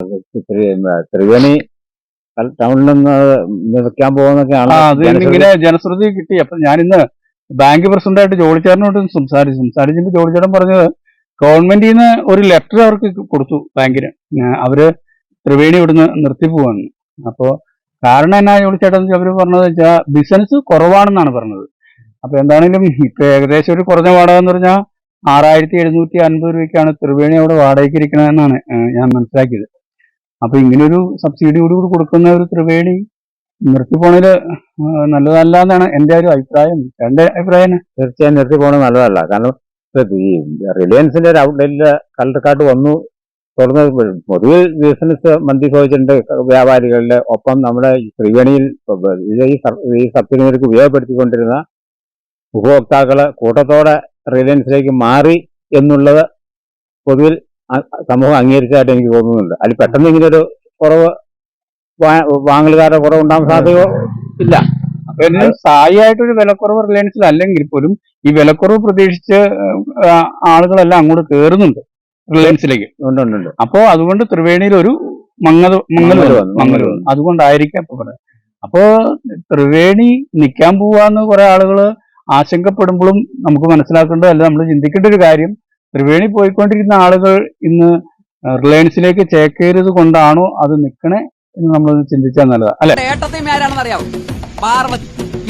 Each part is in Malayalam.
ത്രി- ത്രിവേണി ടൗണിൽ നിന്ന് നിൽക്കാൻ പോകുന്നൊക്കെയാണ് അത്. ഇങ്ങനെ ജനശ്രുതി കിട്ടി. അപ്പൊ ഞാനിന്ന് ബാങ്ക് പ്രസിഡന്റായിട്ട് ജോളിച്ചേട്ടനോട് സംസാരിച്ചു. സംസാരിച്ചപ്പോൾ ജോളിച്ചേട്ടൻ പറഞ്ഞത് ഗവൺമെന്റിൽ നിന്ന് ഒരു ലെറ്റർ അവർക്ക് കൊടുത്തു ബാങ്കിന് അവർ ത്രിവേണി ഇവിടുന്ന് നിർത്തി പോവാണ്. അപ്പോ കാരണം എന്നാ ജോളിച്ചേട്ടൻ അവർ പറഞ്ഞത് വെച്ചാൽ ബിസിനസ് കുറവാണെന്നാണ് പറഞ്ഞത്. അപ്പൊ എന്താണെങ്കിലും ഇപ്പൊ ഏകദേശം ഒരു കുറഞ്ഞ വാടക എന്ന് പറഞ്ഞാൽ ആറായിരത്തി എഴുന്നൂറ്റി അൻപത് രൂപയ്ക്കാണ് ത്രിവേണി അവിടെ വാടകയ്ക്ക് ഇരിക്കണമെന്നാണ് ഞാൻ മനസ്സിലാക്കിയത്. അപ്പൊ ഇങ്ങനൊരു സബ്സിഡി കൂടി കൂടി കൊടുക്കുന്ന ഒരു ത്രിവേണി നിർത്തിപ്പോണത് നല്ലതല്ല എന്നാണ് എന്റെ ഒരു അഭിപ്രായം. എന്റെ അഭിപ്രായം തീർച്ചയായും നിർത്തി പോകുന്നത് നല്ലതല്ല. കാരണം റിലയൻസിന്റെ ഒരു ഔട്ട്ലെറ്റിൽ കലർക്കാട്ട് വന്നു. തുടർന്ന് പൊതുവെ ബിസിനസ് മന്തി ഭവിച്ചിട്ടുണ്ട് വ്യാപാരികളുടെ ഒപ്പം നമ്മുടെ ത്രിവേണിയിൽ ഈ സബ്സിഡി ഉപയോഗപ്പെടുത്തിക്കൊണ്ടിരുന്ന ഉപഭോക്താക്കൾ കൂട്ടത്തോടെ റിലയൻസിലേക്ക് മാറി എന്നുള്ളത് പൊതുവിൽ സമൂഹം അംഗീകരിച്ചതായിട്ട് എനിക്ക് തോന്നുന്നുണ്ട്. അതിൽ പെട്ടെന്ന് ഇങ്ങനെ ഒരു കുറവ് വാങ്ങലുകാരുടെ കുറവ് ഉണ്ടാകാൻ സാധ്യതയോ ഇല്ല. സ്ഥായിട്ടൊരു സ്ഥായിയായിട്ടൊരു വിലക്കുറവ് റിലയൻസിൽ അല്ലെങ്കിൽ പോലും ഈ വിലക്കുറവ് പ്രതീക്ഷിച്ച് ആളുകളെല്ലാം അങ്ങോട്ട് കയറുന്നുണ്ട് റിലയൻസിലേക്ക്. അപ്പോ അതുകൊണ്ട് ത്രിവേണിയിൽ ഒരു മങ്ങൽ മങ്ങൽ മങ്ങൽ അതുകൊണ്ടായിരിക്കാം ഇപ്പൊ പറയുന്നത്. അപ്പോ ത്രിവേണി നിൽക്കാൻ പോവാന്ന് കുറെ ആളുകൾ ആശങ്കപ്പെടുമ്പോഴും നമുക്ക് മനസ്സിലാക്കേണ്ടത് അല്ല നമ്മൾ ചിന്തിക്കേണ്ട ഒരു കാര്യം ത്രിവേണി പോയിക്കൊണ്ടിരുന്ന ആളുകൾ ഇന്ന് റിലയൻസിലേക്ക് ചേക്കേറിയത് കൊണ്ടാണോ അത് നിൽക്കണേ എന്ന് നമ്മൾ ചിന്തിച്ചാൽ നല്ലതാ. അല്ലെ? ഏട്ടത്തെയും ആരാണെന്ന്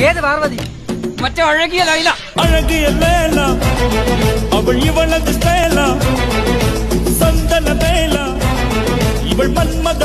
ഏത് മറ്റേ ലൈല. അവൾ ഇവളത് സന്തന ഇവൾ മന്മത